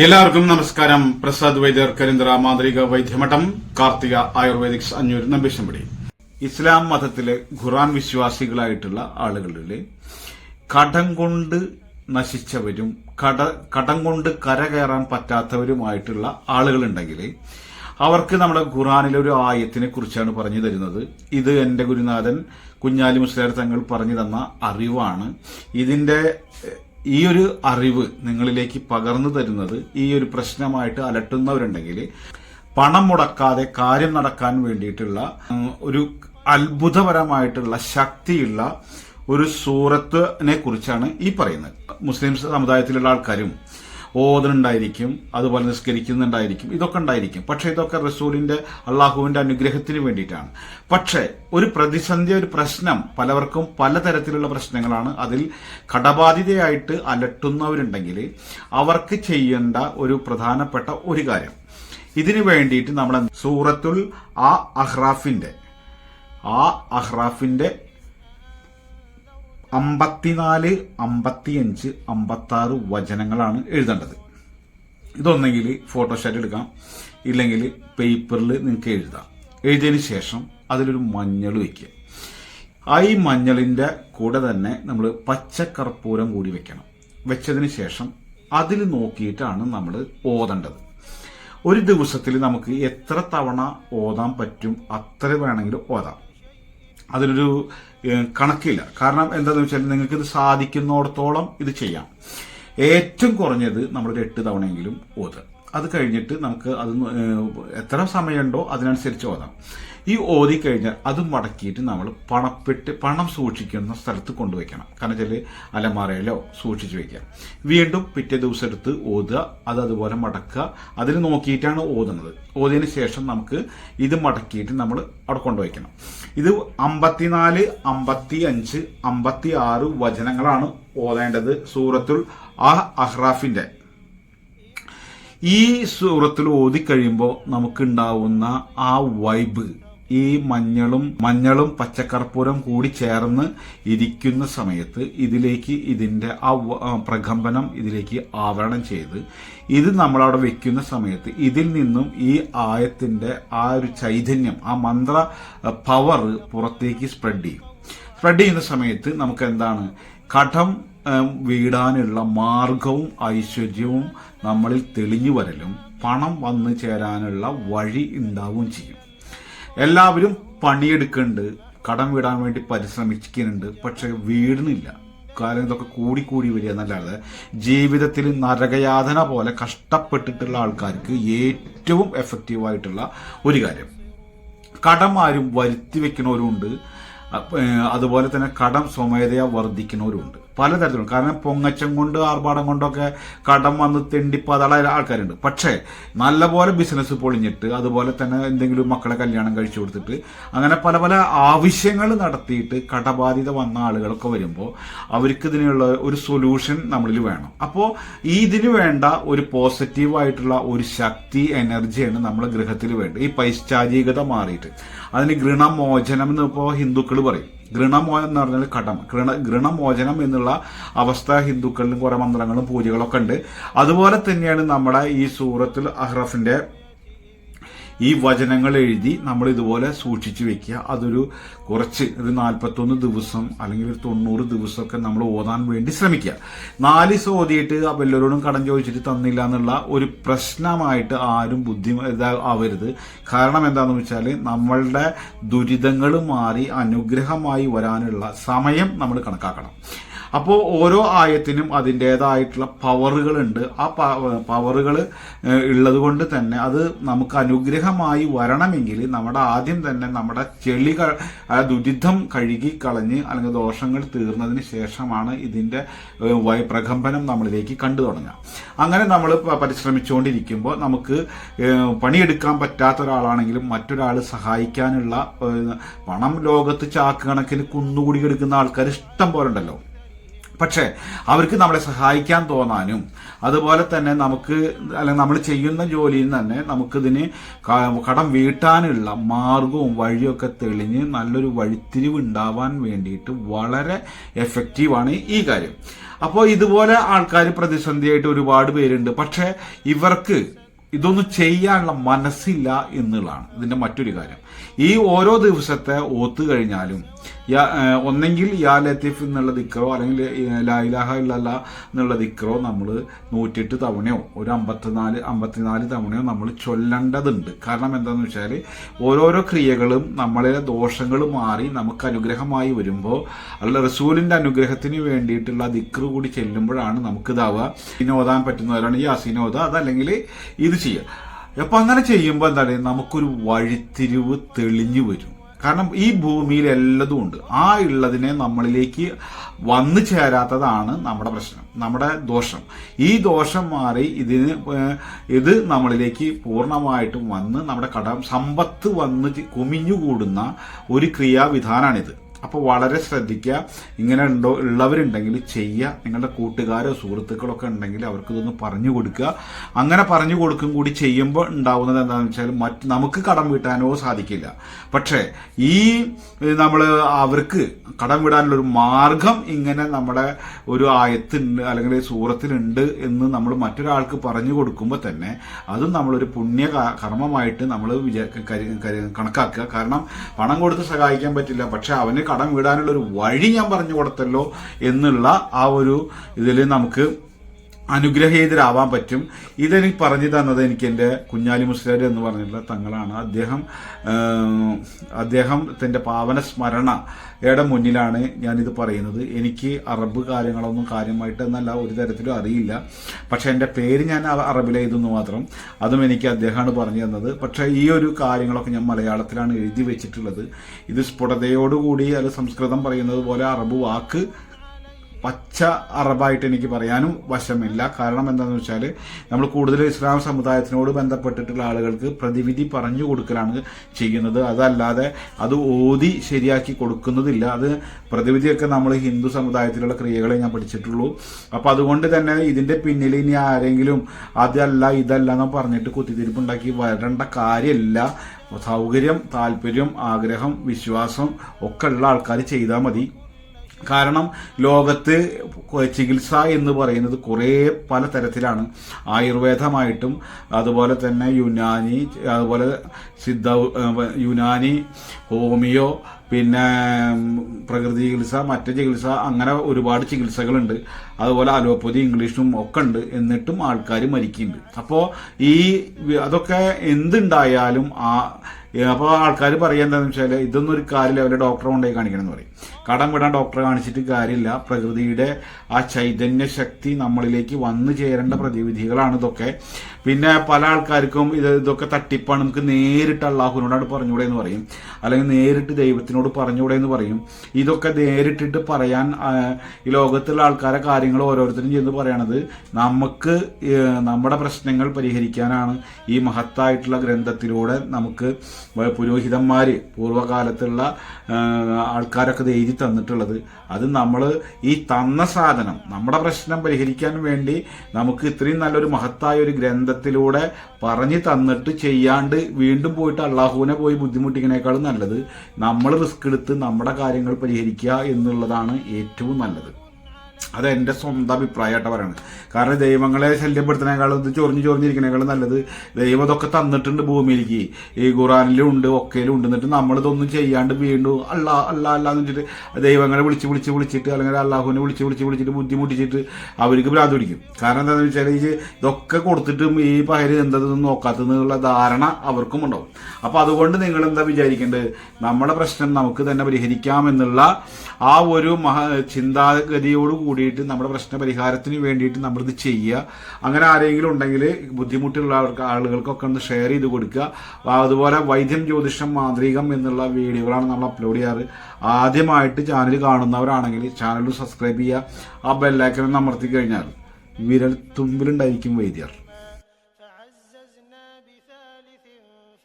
എല്ലാവർക്കും നമസ്കാരം. പ്രസാദ് വൈദ്യർ കരിന്ദ്ര മാന്ത്രിക വൈദ്യമഠം കാർത്തിക ആയുർവേദിക്സ് അഞ്ഞൂർ നമ്പീശമ്പടി. ഇസ്ലാം മതത്തിലെ ഖുറാൻ വിശ്വാസികളായിട്ടുള്ള ആളുകളിലെ കടം കൊണ്ട് നശിച്ചവരും കട കൊണ്ട് കരകയറാൻ പറ്റാത്തവരുമായിട്ടുള്ള ആളുകളുണ്ടെങ്കിൽ അവർക്ക് നമ്മുടെ ഖുറാനിലെ ഒരു ആയത്തിനെ കുറിച്ചാണ് പറഞ്ഞു തരുന്നത്. ഇത് എന്റെ ഗുരുനാഥൻ കുഞ്ഞാലി മുസ്ലിയാർ തങ്ങൾ പറഞ്ഞു തന്ന അറിവാണ്. ഇതിന്റെ എഹ്, ഈ ഒരു അറിവ് നിങ്ങളിലേക്ക് പകർന്നു തരുന്നത് ഈ ഒരു പ്രശ്നമായിട്ട് അലട്ടുന്നവരുണ്ടെങ്കിൽ പണം മുടക്കാതെ കാര്യം നടക്കാൻ വേണ്ടിയിട്ടുള്ള ഒരു അത്ഭുതപരമായിട്ടുള്ള ശക്തിയുള്ള ഒരു സൂറത്തിനെ കുറിച്ചാണ് ഈ പറയുന്നത്. മുസ്ലിം സമുദായത്തിലുള്ള ആൾക്കാരും ഓതുന്നുണ്ടായിരിക്കും അതുപോലെ നിസ്കരിക്കുന്നുണ്ടായിരിക്കും ഇതൊക്കെ ഉണ്ടായിരിക്കും. പക്ഷെ ഇതൊക്കെ റസൂലിന്റെ അള്ളാഹുവിന്റെ അനുഗ്രഹത്തിന് വേണ്ടിയിട്ടാണ്. പക്ഷേ ഒരു പ്രതിസന്ധി ഒരു പ്രശ്നം പലവർക്കും പലതരത്തിലുള്ള പ്രശ്നങ്ങളാണ്. അതിൽ കടബാധിതയായിട്ട് അലട്ടുന്നവരുണ്ടെങ്കിൽ അവർക്ക് ചെയ്യേണ്ട ഒരു പ്രധാനപ്പെട്ട ഒരു കാര്യം. ഇതിനു വേണ്ടിയിട്ട് നമ്മൾ സൂറത്തുൽ ആ അഹ്റാഫിന്റെ ആ അഹ്റാഫിന്റെ അമ്പത്തിനാല് അമ്പത്തിയഞ്ച് അമ്പത്തി ആറ് വചനങ്ങളാണ് എഴുതേണ്ടത്. ഇതൊന്നെങ്കിൽ ഫോട്ടോഷാറ്റ് എടുക്കാം. ഇല്ലെങ്കിൽ പേപ്പറിൽ നിങ്ങൾക്ക് എഴുതാം. എഴുതിയതിന് ശേഷം അതിലൊരു മഞ്ഞൾ വയ്ക്കുക. ആ ഈ മഞ്ഞളിന്റെ കൂടെ തന്നെ നമ്മൾ പച്ചക്കർപ്പൂരം കൂടി വെക്കണം. വെച്ചതിന് ശേഷം അതിൽ നോക്കിയിട്ടാണ് നമ്മൾ ഓതേണ്ടത്. ഒരു ദിവസത്തിൽ നമുക്ക് എത്ര തവണ ഓതാൻ പറ്റും? അത്ര വേണമെങ്കിൽ ഓതാം. അതിലൊരു ഏഹ്, കണക്കില്ല. കാരണം എന്താണെന്ന് വെച്ചാൽ നിങ്ങൾക്ക് ഇത് സാധിക്കുന്നിടത്തോളം ഇത് ചെയ്യാം. ഏറ്റവും കുറഞ്ഞത് നമ്മളൊരു എട്ട് തവണയെങ്കിലും ഓതുക അത് കഴിഞ്ഞിട്ട് നമുക്ക് അത് എത്ര സമയമുണ്ടോ അതിനനുസരിച്ച് ഓതാം. ഈ ഓതി കഴിഞ്ഞാൽ അത് മടക്കിയിട്ട് നമ്മൾ പണപ്പെട്ട് പണം സൂക്ഷിക്കുന്ന സ്ഥലത്ത് കൊണ്ടുവയ്ക്കണം. കാരണം വെച്ചാൽ അലമാറയിലോ സൂക്ഷിച്ചു വയ്ക്കാം വീണ്ടും പിറ്റേ ദിവസം എടുത്ത് ഓതുക അത് അതുപോലെ മടക്കുക. അതിൽ നോക്കിയിട്ടാണ് ഓതുന്നത്. ഓതിന് ശേഷം നമുക്ക് ഇത് മടക്കിയിട്ട് നമ്മൾ അവിടെ കൊണ്ടുവയ്ക്കണം. ഇത് അമ്പത്തിനാല് അമ്പത്തി അഞ്ച് അമ്പത്തി ആറ് വചനങ്ങളാണ് ഓതേണ്ടത് സൂറത്തുൽ ആ അഹ്റാഫിന്റെ. ഈ സൂറത്തിൽ ഓതിക്കഴിയുമ്പോൾ നമുക്കുണ്ടാവുന്ന ആ വൈബ് ഈ മഞ്ഞളും മഞ്ഞളും പച്ചക്കർപ്പൂരം കൂടി ചേർന്ന് ഇരിക്കുന്ന സമയത്ത് ഇതിലേക്ക് ഇതിന്റെ ആ പ്രകമ്പനം ഇതിലേക്ക് ആവരണം ചെയ്ത് ഇത് നമ്മളവിടെ വെക്കുന്ന സമയത്ത് ഇതിൽ നിന്നും ഈ ആയത്തിന്റെ ആ ഒരു ചൈതന്യം ആ മന്ത്ര പവർ പുറത്തേക്ക് സ്പ്രെഡ് ചെയ്യും. സ്പ്രെഡ് ചെയ്യുന്ന സമയത്ത് നമുക്ക് എന്താണ് കടം വീടാനുള്ള മാർഗവും ഐശ്വര്യവും നമ്മളിൽ തെളിഞ്ഞു വരലും പണം വന്നു ചേരാനുള്ള വഴി ഉണ്ടാവുകയും ചെയ്യും. എല്ലാവരും പണിയെടുക്കുന്നുണ്ട് കടം വീടാൻ വേണ്ടി പരിശ്രമിക്കുന്നുണ്ട് പക്ഷെ വീടിനില്ല. കാരണം ഇതൊക്കെ കൂടി കൂടി വരിക എന്നല്ലാതെ ജീവിതത്തിൽ നരകയാതന പോലെ കഷ്ടപ്പെട്ടിട്ടുള്ള ആൾക്കാർക്ക് ഏറ്റവും എഫക്റ്റീവായിട്ടുള്ള ഒരു കാര്യം. കടം ആരും വരുത്തി വെക്കുന്നവരുണ്ട്. അതുപോലെ തന്നെ കടം സ്വമേധയാ വർദ്ധിക്കുന്നവരുണ്ട് പലതരത്തിലും കാരണം പൊങ്ങച്ചം കൊണ്ട് ആർഭാടം കൊണ്ടൊക്കെ കടം വന്ന് തെണ്ടിപ്പതള ആൾക്കാരുണ്ട്. പക്ഷേ നല്ലപോലെ ബിസിനസ് പൊളിഞ്ഞിട്ട് അതുപോലെ തന്നെ എന്തെങ്കിലും മക്കളെ കല്യാണം കഴിച്ചു കൊടുത്തിട്ട് അങ്ങനെ പല പല ആവശ്യങ്ങൾ നടത്തിയിട്ട് കടബാധിത വന്ന ആളുകളൊക്കെ വരുമ്പോൾ അവർക്ക് ഇതിനുള്ള ഒരു സൊല്യൂഷൻ നമ്മളിൽ വേണം. അപ്പോൾ ഈ ഇതിന് വേണ്ട ഒരു പോസിറ്റീവായിട്ടുള്ള ഒരു ശക്തി എനർജിയാണ് നമ്മുടെ ഗൃഹത്തിൽ വേണ്ടത്. ഈ പൈശാചികത മാറിയിട്ട്. അതിന് ഗൃണമോചനം എന്ന് ഇപ്പോൾ ഹിന്ദുക്കൾ പറയും. ഗൃണമോചനം എന്ന് പറഞ്ഞാൽ കടം ഗൃണ ഗൃണമോചനം എന്നുള്ള അവസ്ഥ ഹിന്ദുക്കളിലും കുറെ മന്ത്രങ്ങളും പൂജകളൊക്കെ ഉണ്ട്. അതുപോലെ തന്നെയാണ് നമ്മുടെ ഈ സൂറത്തുൽ അഹ്റഫിന്റെ ഈ വചനങ്ങൾ എഴുതി നമ്മൾ ഇതുപോലെ സൂക്ഷിച്ചു വെക്കുക. അതൊരു കുറച്ച് ഒരു നാൽപ്പത്തൊന്ന് ദിവസം അല്ലെങ്കിൽ ഒരു തൊണ്ണൂറ് ദിവസമൊക്കെ നമ്മൾ ഓതാൻ വേണ്ടി ശ്രമിക്കുക. നാല് ദിവസം ഓതിയിട്ട് വല്ലവരോടും കടം ചോദിച്ചിട്ട് തന്നില്ല എന്നുള്ള ഒരു പ്രശ്നമായിട്ട് ആരും ബുദ്ധി ആവരുത്. കാരണം എന്താണെന്ന് വെച്ചാൽ നമ്മളുടെ ദുരിതങ്ങൾ മാറി അനുഗ്രഹമായി വരാനുള്ള സമയം നമ്മൾ കണക്കാക്കണം. അപ്പോൾ ഓരോ ആയത്തിനും അതിന്റെതായിട്ടുള്ള പവറുകളുണ്ട്. ആ പവറുകൾ ഉള്ളത് കൊണ്ട് തന്നെ അത് നമുക്ക് അനുഗ്രഹമായി വരണമെങ്കിൽ നമ്മുടെ ആദ്യം തന്നെ നമ്മുടെ ചെളി ദുരിതം കഴുകി കളഞ്ഞ് അല്ലെങ്കിൽ ദോഷങ്ങൾ തീർന്നതിന് ശേഷമാണ് ഇതിന്റെ പ്രകമ്പനം നമ്മളിലേക്ക് കണ്ടു തുടങ്ങുക. അങ്ങനെ നമ്മൾ പരിശ്രമിച്ചുകൊണ്ടിരിക്കുമ്പോൾ നമുക്ക് പണിയെടുക്കാൻ പറ്റാത്ത ഒരാളാണെങ്കിലും മറ്റൊരാൾ സഹായിക്കാനുള്ള പണം ലോകത്ത് ചാക്ക് കണക്കിന് കുന്നുകൂടി എടുക്കുന്ന ആൾക്കാർ ഇഷ്ടം പോലെ ഉണ്ടല്ലോ. പക്ഷേ അവർക്ക് നമ്മളെ സഹായിക്കാൻ തോന്നാനും അതുപോലെ തന്നെ നമുക്ക് അല്ലെങ്കിൽ നമ്മൾ ചെയ്യുന്ന ജോലിയിൽ തന്നെ നമുക്കിതിന് കടം വീട്ടാനുള്ള മാർഗവും വഴിയൊക്കെ തെളിഞ്ഞ് നല്ലൊരു വഴിത്തിരിവ് ഉണ്ടാവാൻ വേണ്ടിയിട്ട് വളരെ എഫക്റ്റീവാണ് ഈ കാര്യം. അപ്പോൾ ഇതുപോലെ ആൾക്കാർ പ്രതിസന്ധിയായിട്ട് ഒരുപാട് പേരുണ്ട്. പക്ഷേ ഇവർക്ക് ഇതൊന്നും ചെയ്യാനുള്ള മനസ്സില്ല എന്നുള്ളതാണ് ഇതിന്റെ മറ്റൊരു കാര്യം. ഈ ഓരോ ദിവസത്തെ ഓത്ത് കഴിഞ്ഞാലും യാ- ഒന്നെങ്കിൽ യാ ലത്തീഫ് എന്നുള്ള ദിക്കറോ അല്ലെങ്കിൽ ലായിലാഹ ഇല്ലല്ല എന്നുള്ള ദിക്കറോ നമ്മൾ നൂറ്റെട്ട് തവണയോ ഒരു അമ്പത്തിനാല് അമ്പത്തിനാല് തവണയോ നമ്മൾ ചൊല്ലേണ്ടതുണ്ട്. കാരണം എന്താണെന്ന് വെച്ചാൽ ഓരോരോ ക്രിയകളും നമ്മളിലെ ദോഷങ്ങൾ മാറി നമുക്ക് അനുഗ്രഹമായി വരുമ്പോൾ അല്ല റസൂലിന്റെ അനുഗ്രഹത്തിന് വേണ്ടിയിട്ടുള്ള ദിക്റ് കൂടി ചെല്ലുമ്പോഴാണ് നമുക്ക് ഇതാവുക വിനോദാൻ പറ്റുന്നവരാണ് ഈ അസീനോദ അതല്ലെങ്കിൽ ഇത് ചെയ്യുക. അപ്പം അങ്ങനെ ചെയ്യുമ്പോൾ എന്താണ്? നമുക്കൊരു വഴിത്തിരിവ് തെളിഞ്ഞു വരും. കാരണം ഈ ഭൂമിയിൽ എല്ലതും ഉണ്ട്. ആ ഉള്ളതിനെ നമ്മളിലേക്ക് വന്നു ചേരാത്തതാണ് നമ്മുടെ പ്രശ്നം നമ്മുടെ ദോഷം. ഈ ദോഷം മാറി ഇതിന് ഇത് നമ്മളിലേക്ക് പൂർണമായിട്ടും വന്ന് നമ്മുടെ കടം സമ്പത്ത് വന്ന് കുമിഞ്ഞുകൂടുന്ന ഒരു ക്രിയാവിധാനാണിത്. അപ്പോൾ വളരെ ശ്രദ്ധിക്കുക. ഇങ്ങനെ ഉണ്ടോ ഉള്ളവരുണ്ടെങ്കിൽ ചെയ്യുക. നിങ്ങളുടെ കൂട്ടുകാരോ സുഹൃത്തുക്കളോ ഒക്കെ ഉണ്ടെങ്കിൽ അവർക്ക് ഇതൊന്ന് പറഞ്ഞു കൊടുക്കുക. അങ്ങനെ പറഞ്ഞു കൊടുക്കും കൂടി ചെയ്യുമ്പോൾ ഉണ്ടാവുന്നത് എന്താണെന്ന് വെച്ചാൽ മറ്റ് നമുക്ക് കടം വീട്ടാനോ സാധിക്കില്ല. പക്ഷേ ഈ നമ്മൾ അവർക്ക് കടം വിടാനുള്ള ഒരു മാർഗം ഇങ്ങനെ നമ്മുടെ ഒരു ആയത്തുണ്ട് അല്ലെങ്കിൽ സൂറത്തിലുണ്ട് എന്ന് നമ്മൾ മറ്റൊരാൾക്ക് പറഞ്ഞു കൊടുക്കുമ്പോൾ തന്നെ അതും നമ്മളൊരു പുണ്യ കർമ്മമായിട്ട് നമ്മൾ വിചാ കണക്കാക്കുക. കാരണം പണം കൊടുത്ത് സഹായിക്കാൻ പറ്റില്ല. പക്ഷെ അവന് കടം വിടാനുള്ള ഒരു വഴി ഞാൻ പറഞ്ഞു കൊടുത്തല്ലോ എന്നുള്ള ആ ഒരു ഇതിൽ നമുക്ക് അനുഗ്രഹീതരാവാൻ പറ്റും. ഇതെനിക്ക് പറഞ്ഞു തന്നത് എനിക്ക് എന്റെ കുഞ്ഞാലി മുസ്ലിയാർ എന്ന് പറഞ്ഞിട്ടുള്ള തങ്ങളാണ്. അദ്ദേഹം അദ്ദേഹം തന്റെ പാവന സ്മരണയുടെ മുന്നിലാണ് ഞാനിത് പറയുന്നത്. എനിക്ക് അറബ് കാര്യങ്ങളൊന്നും കാര്യമായിട്ട് എന്നല്ല ഒരു തരത്തിലും അറിയില്ല. പക്ഷെ എന്റെ പേര് ഞാൻ അറബിലെഴുതുന്നു മാത്രം. അതും എനിക്ക് അദ്ദേഹമാണ് പറഞ്ഞു തന്നത്. പക്ഷേ ഈ ഒരു കാര്യങ്ങളൊക്കെ ഞാൻ മലയാളത്തിലാണ് എഴുതി വെച്ചിട്ടുള്ളത്. ഇത് സ്ഫുടതയോടുകൂടി അത് സംസ്കൃതം പറയുന്നത് പോലെ അറബ് വാക്ക് പച്ച അറബായിട്ട് എനിക്ക് പറയാനും വശമില്ല. കാരണം എന്താണെന്ന് വെച്ചാൽ നമ്മൾ കൂടുതൽ ഇസ്ലാം സമുദായത്തിനോട് ബന്ധപ്പെട്ടിട്ടുള്ള ആളുകൾക്ക് പ്രതിവിധി പറഞ്ഞു കൊടുക്കലാണ് ചെയ്യുന്നത്. അതല്ലാതെ അത് ഓതി ശരിയാക്കി കൊടുക്കുന്നതില്ല. അത് പ്രതിവിധിയൊക്കെ നമ്മൾ ഹിന്ദു സമുദായത്തിലുള്ള ക്രിയകളെ ഞാൻ പഠിച്ചിട്ടുള്ളൂ. അപ്പം അതുകൊണ്ട് തന്നെ ഇതിന്റെ പിന്നിൽ ഇനി ആരെങ്കിലും അതല്ല ഇതല്ല എന്ന് പറഞ്ഞിട്ട് കുത്തിത്തിരിപ്പുണ്ടാക്കി വരേണ്ട കാര്യമില്ല. സൗകര്യം താല്പര്യം ആഗ്രഹം വിശ്വാസം ഒക്കെ ഉള്ള ആൾക്കാർ ചെയ്താൽ മതി. കാരണം ലോകത്ത് ചികിത്സ എന്ന് പറയുന്നത് കുറേ പലതരത്തിലാണ് ആയുർവേദമായിട്ടും അതുപോലെ തന്നെ യുനാനി അതുപോലെ സിദ്ധ യുനാനി ഹോമിയോ പിന്നെ പ്രകൃതി ചികിത്സ മറ്റ് ചികിത്സ അങ്ങനെ ഒരുപാട് ചികിത്സകളുണ്ട്. അതുപോലെ അലോപ്പതി ഇംഗ്ലീഷും ഒക്കെ ഉണ്ട് എന്നിട്ടും ആൾക്കാർ മരിക്കുന്നുണ്ട് അപ്പോൾ ഈ അതൊക്കെ എന്തുണ്ടായാലും ആ അപ്പോൾ ആൾക്കാർ പറയുക എന്താണെന്ന് വെച്ചാൽ ഇതൊന്നും ഒരു കാര്യമില്ല അവരെ ഡോക്ടറെ കൊണ്ടുപോയി കാണിക്കണം എന്ന് പറയും. കടം വിടാൻ ഡോക്ടറെ കാണിച്ചിട്ട് കാര്യമില്ല പ്രകൃതിയുടെ ആ ചൈതന്യ ശക്തി നമ്മളിലേക്ക് വന്നു ചേരേണ്ട പ്രതിവിധികളാണ് ഇതൊക്കെ. പിന്നെ പല ആൾക്കാർക്കും ഇത് ഇതൊക്കെ തട്ടിപ്പാണ്. നമുക്ക് നേരിട്ട് അള്ളാഹുവിനോടാണ് പറഞ്ഞുകൂടെ എന്ന് പറയും. അല്ലെങ്കിൽ നേരിട്ട് ദൈവത്തിനോട് പറഞ്ഞുകൂടെ എന്ന് പറയും. ഇതൊക്കെ നേരിട്ടിട്ട് പറയാൻ ഈ ലോകത്തുള്ള ആൾക്കാരെ കാര്യങ്ങൾ ഓരോരുത്തരും ചെന്ന് പറയണത് നമുക്ക് നമ്മുടെ പ്രശ്നങ്ങൾ പരിഹരിക്കാനാണ് ഈ മഹത്തായിട്ടുള്ള ഗ്രന്ഥത്തിലൂടെ നമുക്ക് പുരോഹിതന്മാർ പൂർവകാലത്തുള്ള ആൾക്കാരൊക്കെ എഴുതി തന്നിട്ടുള്ളത്. അത് നമ്മൾ ഈ തന്ന സാധനം നമ്മുടെ പ്രശ്നം പരിഹരിക്കാൻ വേണ്ടി നമുക്ക് ഇത്രയും നല്ലൊരു മഹത്തായ ഒരു ഗ്രന്ഥത്തിലൂടെ പറഞ്ഞു തന്നിട്ട് ചെയ്യാണ്ട് വീണ്ടും പോയിട്ട് അള്ളാഹുവിനെ പോയി ബുദ്ധിമുട്ടിക്കണേക്കാളും നല്ലത്. നമ്മൾ റിസ്ക് എടുത്ത് നമ്മുടെ കാര്യങ്ങൾ പരിഹരിക്കുക എന്നുള്ളതാണ് ഏറ്റവും നല്ലത്. അത് എന്റെ സ്വന്തം അഭിപ്രായമായിട്ട് പറയുന്നത് കാരണം ദൈവങ്ങളെ ശല്യപ്പെടുത്തുന്നതിനേക്കാളും ഇത് ചൊറിഞ്ഞ് ചൊറിഞ്ഞിരിക്കുന്നതിനേക്കാളും നല്ലത് ദൈവം ഇതൊക്കെ തന്നിട്ടുണ്ട് ഭൂമിയിലേക്ക്. ഈ ഖുറാനിലും ഉണ്ട് ഒക്കയിലും ഉണ്ട്. എന്നിട്ട് നമ്മളിതൊന്നും ചെയ്യാണ്ട് വീണ്ടും അല്ല അല്ല അല്ല എന്ന് വെച്ചിട്ട് ദൈവങ്ങളെ വിളിച്ച് വിളിച്ച് വിളിച്ചിട്ട് അല്ലെങ്കിൽ അള്ളാഹുവിനെ വിളിച്ച് വിളിച്ച് വിളിച്ചിട്ട് ബുദ്ധിമുട്ടിച്ചിട്ട് അവർക്ക് ഭ്രാന്ത് പിടിക്കും. കാരണം എന്താണെന്ന് വെച്ചാൽ ഈ ഇതൊക്കെ കൊടുത്തിട്ടും ഈ പകര് എന്തെന്ന് നോക്കാത്തതെന്നുള്ള ധാരണ അവർക്കും ഉണ്ടാവും. അപ്പോൾ അതുകൊണ്ട് നിങ്ങൾ എന്താ വിചാരിക്കേണ്ടത്? നമ്മുടെ പ്രശ്നം നമുക്ക് തന്നെ പരിഹരിക്കാമെന്നുള്ള ആ ഒരു മഹാ ചിന്താഗതിയോട് കൂടിയിട്ട് നമ്മുടെ പ്രശ്ന പരിഹാരത്തിന് വേണ്ടിയിട്ട് നമ്മളിത് ചെയ്യുക. അങ്ങനെ ആരെങ്കിലും ഉണ്ടെങ്കിൽ ബുദ്ധിമുട്ടുള്ള ആളുകൾക്കൊക്കെ ഒന്ന് ഷെയർ ചെയ്ത് കൊടുക്കുക. അതുപോലെ വൈദ്യം ജ്യോതിഷം മാന്ത്രികം എന്നുള്ള വീഡിയോകളാണ് നമ്മൾ അപ്ലോഡ് ചെയ്യാറ്. ആദ്യമായിട്ട് ചാനൽ കാണുന്നവരാണെങ്കിൽ ചാനൽ സബ്സ്ക്രൈബ് ചെയ്യുക. ആ ബെല്ലൈക്കൺ അമർത്തി കഴിഞ്ഞാൽ വിരൽ തുമ്പിലുണ്ടായിരിക്കും വൈദ്യർ.